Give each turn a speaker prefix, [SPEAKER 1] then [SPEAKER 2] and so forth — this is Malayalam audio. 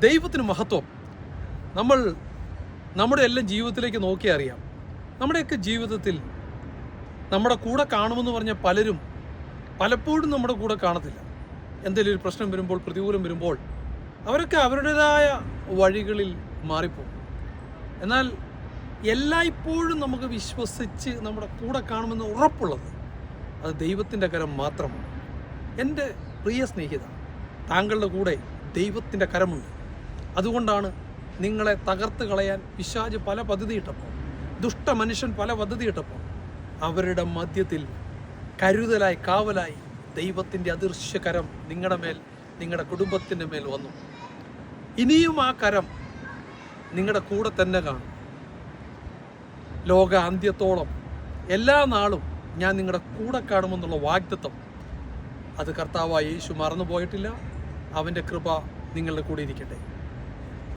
[SPEAKER 1] ദൈവത്തിന് മഹത്വം. നമ്മൾ നമ്മുടെ എല്ലാം ജീവിതത്തിലേക്ക് നോക്കി അറിയാം. നമ്മുടെയൊക്കെ ജീവിതത്തിൽ നമ്മുടെ കൂടെ കാണുമെന്ന് പറഞ്ഞ പലരും പലപ്പോഴും നമ്മുടെ കൂടെ കാണത്തില്ല. എന്തെങ്കിലും ഒരു പ്രശ്നം വരുമ്പോൾ പ്രതികൂലം വരുമ്പോൾ അവരൊക്കെ അവരുടേതായ വഴികളിൽ മാറിപ്പോകും. എന്നാൽ എല്ലായ്പ്പോഴും നമുക്ക് വിശ്വസിച്ച് നമ്മുടെ കൂടെ കാണുമെന്ന് ഉറപ്പുള്ളത് അത് ദൈവത്തിന്റെ കരം മാത്രമാണ്. എന്റെ പ്രിയ സ്നേഹിത താങ്കളുടെ കൂടെ ദൈവത്തിന്റെ കരമുണ്ട്. അതുകൊണ്ടാണ് നിങ്ങളെ തകർത്ത് കളയാൻ പിശാജ് പല പദ്ധതിയിട്ടപ്പോൾ ദുഷ്ട മനുഷ്യൻ പല പദ്ധതിയിട്ടപ്പോൾ അവരുടെ മധ്യത്തിൽ കരുതലായി കാവലായി ദൈവത്തിന്റെ അദൃശ്യ കരം നിങ്ങളുടെ മേൽ നിങ്ങളുടെ കുടുംബത്തിന്റെ മേൽ വന്നു. ഇനിയും ആ കരം നിങ്ങളുടെ കൂടെ തന്നെ കാണും. ലോക അന്ത്യത്തോളം എല്ലാ നാളും ഞാൻ നിങ്ങളുടെ കൂടെ കാണുമെന്നുള്ള വാഗ്ദത്വം അത് കർത്താവായ യേശു മറന്നു പോയിട്ടില്ല അവന്റെ കൃപ നിങ്ങളുടെ കൂടെ ഇരിക്കട്ടെ.